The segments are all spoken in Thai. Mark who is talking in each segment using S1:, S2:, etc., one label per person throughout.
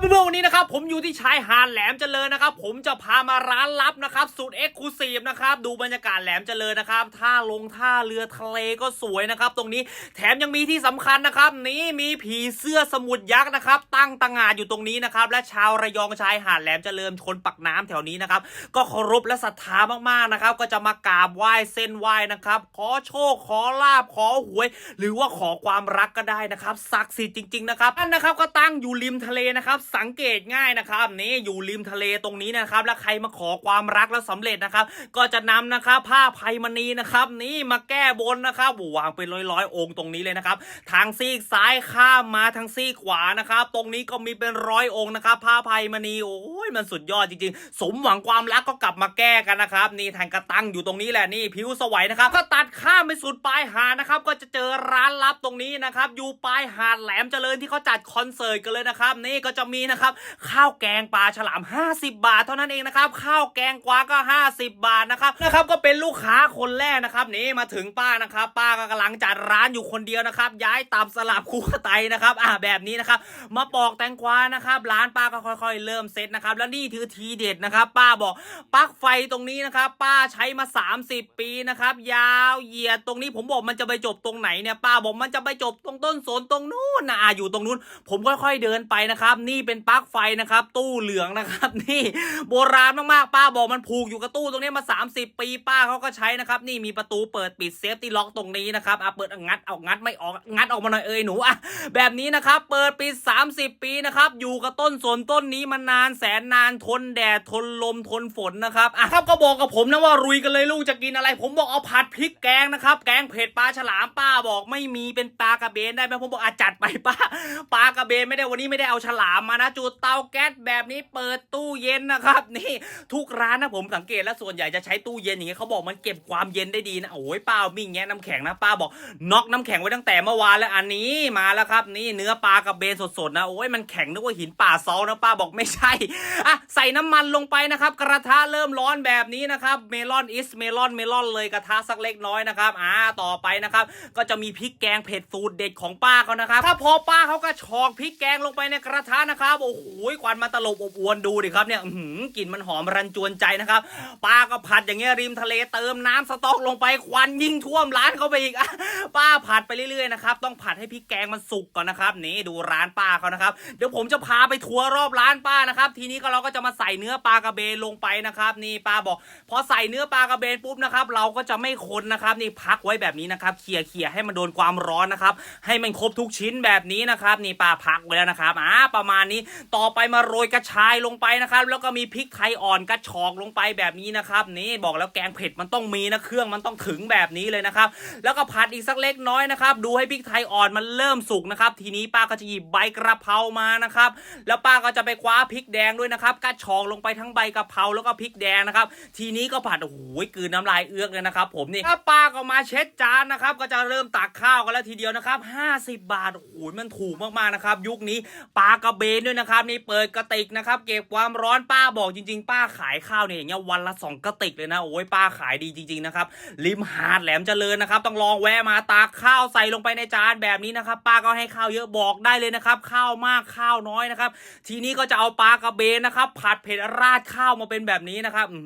S1: เมื่อวันนี้นะครับผมอยู่ที่ชายหาดแหลมเจริญนะครับ ผมจะพามาร้านลับนะครับสุดเอ็กซ์คลูซีฟนะครับดูบรรยากาศแหลมเจริญนะครับท่าลงท่าเรือทะเลก็สวยนะครับ ตรงนี้แถมยังมีที่สำคัญนะครับ นี่มีผีเสื้อสมุทรยักษ์นะครับ ตั้งตางานอยู่ตรงนี้นะครับ และชาวระยองชายหาดแหลมเจริญคนปักน้ำแถวนี้นะครับ ก็เคารพและศรัทธามากๆนะครับ ก็จะมากราบไหว้เส้นไหว้นะครับ ขอโชคขอลาบขอหวย หรือว่าขอความรักก็ได้นะครับศักดิ์สิทธิ์จริง ๆ นะครับนั่นนะครับก็ตั้งอยู่ริมทะเลนะครับสังเกตง่ายนะครับนี่อยู่ริมทะเลตรงนี้นะครับแล้วใครมาขอความรักแล้วสำเร็จนะครับ ก็จะนำนะครับผ้าไพมณีนะครับ นี่มาแก้บนนะครับวางเป็นร้อยๆ องค์ตรงนี้เลยนะครับ ทางซีกซ้ายข้ามมาทางซีกขวานะครับ ตรงนี้ก็มีเป็นร้อยองค์นะครับ ผ้าไพมณีโอ้ยมันสุดยอดจริงๆ สมหวังความรักก็กลับมาแก้กันนะครับ นี่ทางกระตั้งอยู่ตรงนี้แหละนี่ผิวสวยนะครับ ก็ตัดข้ามไปสุดปลายหาดนะครับ ก็จะเจอร้านลับตรงนี้นะครับ อยู่ปลายหาดแหลมเจริญที่เขาจัดคอนเสิร์ตกันเลยนะครับ นี่ก็จะมีนะครับข้าวแกงปลาฉลาม 50 บาท เท่านั้นเองนะครับข้าวแกงกวาก็ 50 บาทนะครับนะครับก็เป็นลูกค้าคนแรกนะครับนี่มาถึงป้านะครับ ป้าก็กำลังจัดร้านอยู่คนเดียวนะครับย้ายตับสลับคู่ไตนะครับอ่าแบบนี้นะครับมาปอกแตงกวานะครับร้านป้าก็ค่อย ๆ เริ่มเซตนะครับแล้วนี่ถือทีเด็ดนะครับ ป้าบอกปลั๊กไฟตรงนี้นะครับ ป้าใช้มา 30 ปีนะครับยาวเหยียดตรงนี้ผมบอกมันจะไปจบตรงไหนเนี่ยป้าบอกมันจะไปจบตรงต้นสนตรงนู้นนะอะอยู่ตรงนู้น ผมค่อย ๆเดินไปนะครับนี่เป็นปลั๊กไฟนะครับ ตู้เหลืองนะครับ นี่โบราณมากๆป้าบอกมันผูกอยู่กับตู้ตรงนี้มา 30 ปีป้าเขาก็ใช้นะครับ นี่มีประตูเปิดปิดเซฟตี้ล็อกตรงนี้นะครับอะเปิดงัดเอางัดไม่ออกงัดออกมาหน่อยเอ้ยหนูอะแบบนี้นะครับ เปิดปิด 30 ปีนะครับ อยู่กับต้นสนต้นนี้มานานแสนนานทนแดดทนลมทนฝนนะครับอะครับก็บอกกับผมนะว่ารุยกันเลยลูกจะกินอะไร ผมบอกเอาผัดพริกแกงนะครับ แกงเผ็ดปลาฉลามป้าบอกไม่มีเป็นปลากระเบนได้ไหมผมบอกอาจัดไปป้าปลากระเบนไม่ได้วันนี้ไม่ได้เอาฉลามมานะจุดเตาแก๊สแบบนี้เปิดตู้เย็นนะครับนี่ทุกร้านนะผมสังเกตแล้วส่วนใหญ่จะใช้ตู้เย็นอย่างเงี้ยเขาบอกมันเก็บความเย็นได้ดีนะโอ้ยป้ามิ่งแงน้ำแข็งนะป้าบอกน็อกน้ำแข็งไว้ตั้งแต่เมื่อวานแล้วอันนี้มาแล้วครับนี่เนื้อปลากระเบนสดๆนะโอ้ยมันแข็งนึกว่าหินป่าซอลนะป้าบอกไม่ใช่อะใส่น้ำมันลงไปนะครับกระทะเริ่มร้อนแบบนี้นะครับเมลอนอิสเมลอนเมลอนเลยกระทะสักเล็กน้อยนะครับอ่าต่อไปนะครับก็จะมีพริกแกงเผ็ดสูตรเด็ดของป้าเขานะครับถ้าพอป้าเขาก็ชอกพริกแกงลงไปในกระทะนะครับโอ้โหควันมาตลบอบอวนดูดิครับเนี่ยหือกลิ่นมันหอมรันจวนใจนะครับป้าก็ผัดอย่างเงี้ยริมทะเลเติมน้ำสต๊อกลงไปควันยิ่งท่วมร้านเขาไปอีกอะป้าผัดไปเรื่อยๆนะครับต้องผัดให้พริกแกงมันสุกก่อนนะครับนี่ดูร้านป้าเขานะครับเดี๋ยวผมจะพาไปทัวร์รอบร้านป้านะครับ ทีนี้ก็เราก็จะมาใส่เนื้อปลากระเบนลงไปนะครับนี่ป้าบอก พอใส่เนื้อปลากระเบนปุ๊บนะครับเราก็จะไม่คนนะครับนี่พักไว้แบบนี้นะครับเขี่ยเขี่ยๆให้มันโดนความร้อนนะครับให้มันครบทุกชิ้นแบบนี้นะครับนี่ป้าพักไว้แล้วนะครับอ่าประมาณนี้ต่อไปมาโรยกระชายลงไปนะครับ แล้วก็มีพริกไทยอ่อนกระชอกลงไปแบบนี้นะครับ นี่บอกแล้วแกงเผ็ดมันต้องมีนะเครื่องมันต้องถึงแบบนี้เลยนะครับ แล้วก็ผัดอีกสักเล็กน้อยนะครับ ดูให้พริกไทยอ่อนมันเริ่มสุกนะครับ ทีนี้ป้าก็จะหยิบใบกระเพรามานะครับ แล้วป้าก็จะไปคว้าพริกแดงด้วยนะครับกระชอกลงไปทั้งใบกระเพราแล้วก็พริกแดงนะครับ ทีนี้ก็ผัดโอ้โหกืนน้ำลายเอื้อกเลยนะครับ ผมนี่ถ้าป้าก็มาเช็ดจานนะครับ ก็จะเริ่มตักข้าวกันแล้วทีเดียวนะครับ 50 บาทโอ้โหมันถูกมากๆนะครับ ยุคนี้ปลากระเบนด้วยนะครับนี่เปิดกระติกนะครับเก็บความร้อนป้าบอกจริง ๆ ป้าขายข้าวเนี่ยอย่างเงี้ยวันละสองกระติกเลยนะโอ้ยป้าขายดีจริง ๆ นะครับริมหาดแหลมเจริญนะครับต้องลองแวะมาตากข้าวใส่ลงไปในจานแบบนี้นะครับป้าก็ให้ข้าวเยอะบอกได้เลยนะครับข้าวมากข้าวน้อยนะครับทีนี้ก็จะเอาปลากระเบนนะครับผัดเผ็ดราดข้าวมาเป็นแบบนี้นะครับอื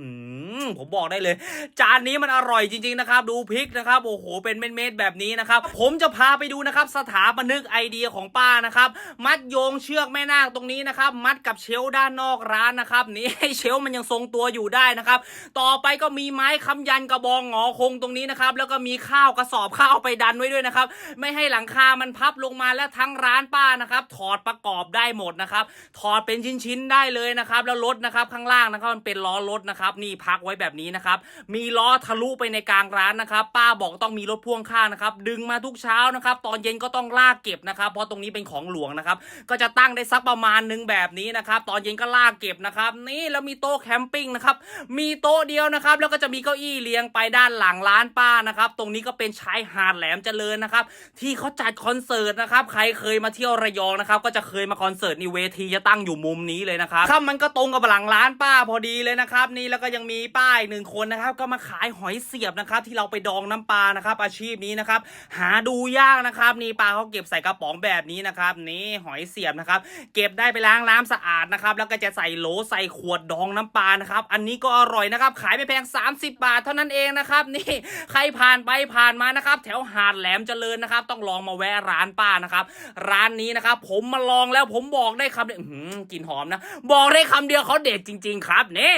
S1: ผมบอกได้เลย จานนี้มันอร่อยจริง ๆ นะครับ ดูพริกนะครับโอ้โหเป็นเม็ดๆแบบนี้นะครับ ผมจะพาไปดูนะครับสถาปนิกไอเดียของป้านะครับ มัดโยงเชือกแม่นาคตรงนี้นะครับ มัดกับเชลด้านนอกร้านนะครับนี่ให้เชลมันยังทรงตัวอยู่ได้นะครับ ต่อไปก็มีไม้ค้ำยันกระบองหงอคงตรงนี้นะครับ แล้วก็มีข้าวกระสอบข้าวไปดันไว้ด้วยนะครับ ไม่ให้หลังคามันพับลงมาแล้วทั้งร้านป้านะครับ ถอดประกอบได้หมดนะครับ ถอดเป็นชิ้นๆได้เลยนะครับ แล้วรถนะครับข้างล่างนะครับมันเป็นล้อรถนะครับ นี่พักไว้แบบนี้นะครับ มีล้อทะลุไปในกลางร้านนะครับ ป้าบอกต้องมีรถพ่วงข้างนะครับ ดึงมาทุกเช้านะครับ ตอนเย็นก็ต้องลากเก็บนะครับ เพราะตรงนี้เป็นของหลวงนะครับ ก็จะตั้งได้สักประประมาณหนึ่งแบบนี้นะครับ ตอนเย็นก็ลากเก็บนะครับ นี่แล้วมีโต๊ะแคมปิ้งนะครับ มีโต๊ะเดียวนะครับ แล้วก็จะมีเก้าอี้เรียงไปด้านหลังร้านป้านะครับ ตรงนี้ก็เป็นชายหาดแหลมเจริญนะครับ ที่เขาจัดคอนเสิร์ตนะครับ ใครเคยมาเที่ยวระยองนะครับ ก็จะเคยมาคอนเสิร์ตนี่เวทีจะตั้งอยู่มุมนี้เลยนะครับถ้ามันก็ตรงกับหลังร้านป้าพอดีเลยนะครับ นี่แล้วก็ยังมีป้าอีกหนึ่งคนนะครับ ก็มาขายหอยเสียบนะครับ ที่เราไปดองน้ำปลานะครับ อาชีพนี้นะครับ หาดูยากนะครับ นี่ปลาเขาเก็บใส่กระป๋องแบบนี้นะครับ นี่หอยเสียบนะครับ เก็บได้ไปล้างน้ำสะอาดนะครับแล้วก็จะใส่โหลใส่ขวดดองน้ำปลานะครับอันนี้ก็อร่อยนะครับขายไม่แพง 30 บาทเท่านั้นเองนะครับนี่ใครผ่านไปผ่านมานะครับแถวหาดแหลมเจริญนะครับต้องลองมาแวะร้านป้านะครับร้านนี้นะครับผมมาลองแล้วผมบอกได้คำเดียวอื้อหือกลิ่นหอมนะ บอกได้คำเดียวเขาเด็ดจริง ๆ ครับนี่